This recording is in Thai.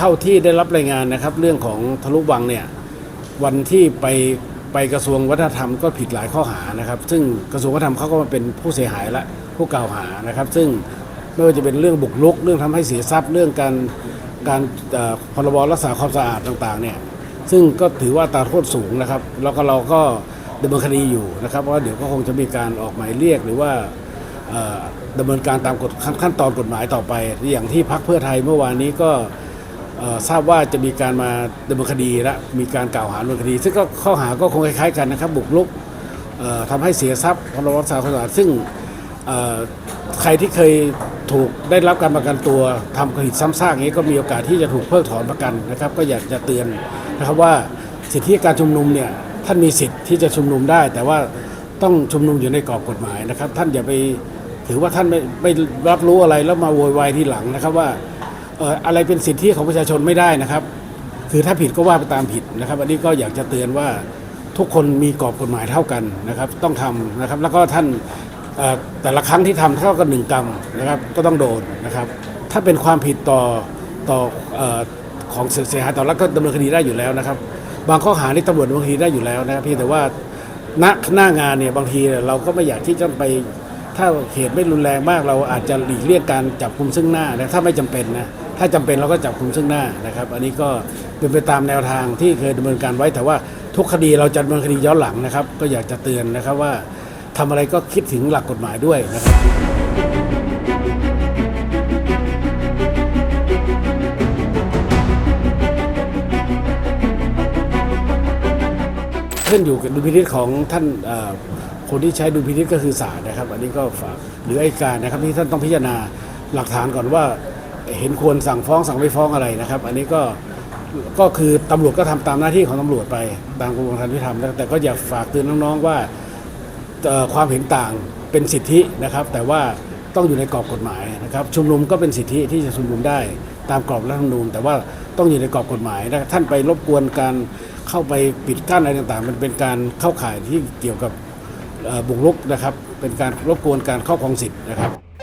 ท่าที่ได้รับรายงานนะครับ เรื่องของทะลุวังเนี่ยวันที่ไปไปกระทรวงวัฒนธรรมก็ผิดหลายข้อหานะครับ ซึ่งกระทรวงวัฒนธรรมเขาก็มาเป็นผู้เสียหายละผู้กล่าวหานะครับ ซึ่งไม่ว่าจะเป็นเรื่องบุกรุก เรื่องทำให้เสียทรัพย์ เรื่องการการเอ่อพรบรักษาความสะอาดต่างๆเนี่ยซึ่งก็ถือว่าตาโทษสูงนะครับ แล้วก็เราก็ดำเนินคดีอยู่นะครับว่าเดี๋ยวก็คงจะมีการออกหมายเรียกหรือว่าดำเนินการตามกฎขั้นตอนกฎหมายต่อไป อย่างที่พักเพื่อไทยเมื่อวานนี้ก็ ทราบว่าจะมีการมาดำเนินคดีและมีการกล่าวหาดำเนินคดี ซึ่งก็ข้อหาก็คงคล้ายๆกันนะครับ บุกรุกเอ่อทำให้เสียทรัพย์พรบรักษาวามสะอาดซึ่งใครที่เคยถูกได้รับการประกันตัวทำผิดซ้ำซากนี้ก็มีโอกาสที่จะถูกเพิกถอนประกันนะครับ ก็อยากจะเตือนนะครับว่าสิทธิการชุมนุมเนี่ยท่านมีสิทธิ์ที่จะชุมนุมได้ แต่ว่าต้องชุมนุมอยู่ในกรอบกฎหมายนะครับ ท่านอย่าไปถือว่าท่านไม่ไม่รับรู้อะไรแล้วมาโวยวายทีหลังนะครับว่า อะไรเป็นสิทธิของประชาชนไม่ได้นะครับ คือถ้าผิดก็ว่าไปตามผิดนะครับ อันนี้ก็อยากจะเตือนว่าทุกคนมีกรอบกฎหมายเท่ากันนะครับ ต้องทำนะครับ แล้วก็ท่านแต่ละครั้งที่ทำเท่ากับหนึ่งกรรมนะครับ ก็ต้องโดนนะครับ ถ้าเป็นความผิดต่อต่ออของเสียหายต่อรัฐก็ดำเนินคดีได้อยู่แล้วนะครับ บางข้อหานี่ตำรวจดำเนินคดีได้อยู่แล้วนะครับเพียงแต่ว่าณหน้างานเนี่ยบางทีเราก็ไม่อยากที่จะไปถ้าเหตุไม่รุนแรงมากเราอาจจะหลีกเลี่ยงการจับคุมซึ่งหน้านะถ้าไม่จำเป็นนะ ถ้าจำเป็นเราก็จับคุมซึ่งหน้านะครับ อันนี้ก็เป็นไปตามแนวทางที่เคยดำเนินการไว้ แต่ว่าทุกคดีเราจะดำเนินคดีย้อนหลังนะครับ ก็อยากจะเตือนนะครับว่าทำอะไรก็คิดถึงหลักกฎหมายด้วยนะครับขึ้นอยู่กับดุลพินิจของท่านคนที่ใช้ดุลพินิจก็คือศาลนะครับ อันนี้ก็ฝากหรืออัยการนะครับที่ท่านต้องพิจารณาหลักฐานก่อนว่า เห็นควรสั่งฟ้องสั่งไม่ฟ้องอะไรนะครับ อันนี้ก็ก็คือตำรวจก็ทำตามหน้าที่ของตำรวจไปตามกระบวนการยุติธรรมนะแต่ก็อยากฝากเตือนน้องๆว่าความเห็นต่างเป็นสิทธินะครับ แต่ว่าต้องอยู่ในกรอบกฎหมายนะครับ ชุมนุมก็เป็นสิทธิที่จะชุมนุมได้ตามกรอบรัฐธรรมนูญแต่ว่าต้องอยู่ในกรอบกฎหมายนะท่านไปรบกวนการเข้าไปปิดกั้นอะไรต่างๆ มันเป็นการเข้าข่ายที่เกี่ยวกับบุกรุกนะครับ เป็นการรบกวนการครอบครองสิทธิ์นะครับ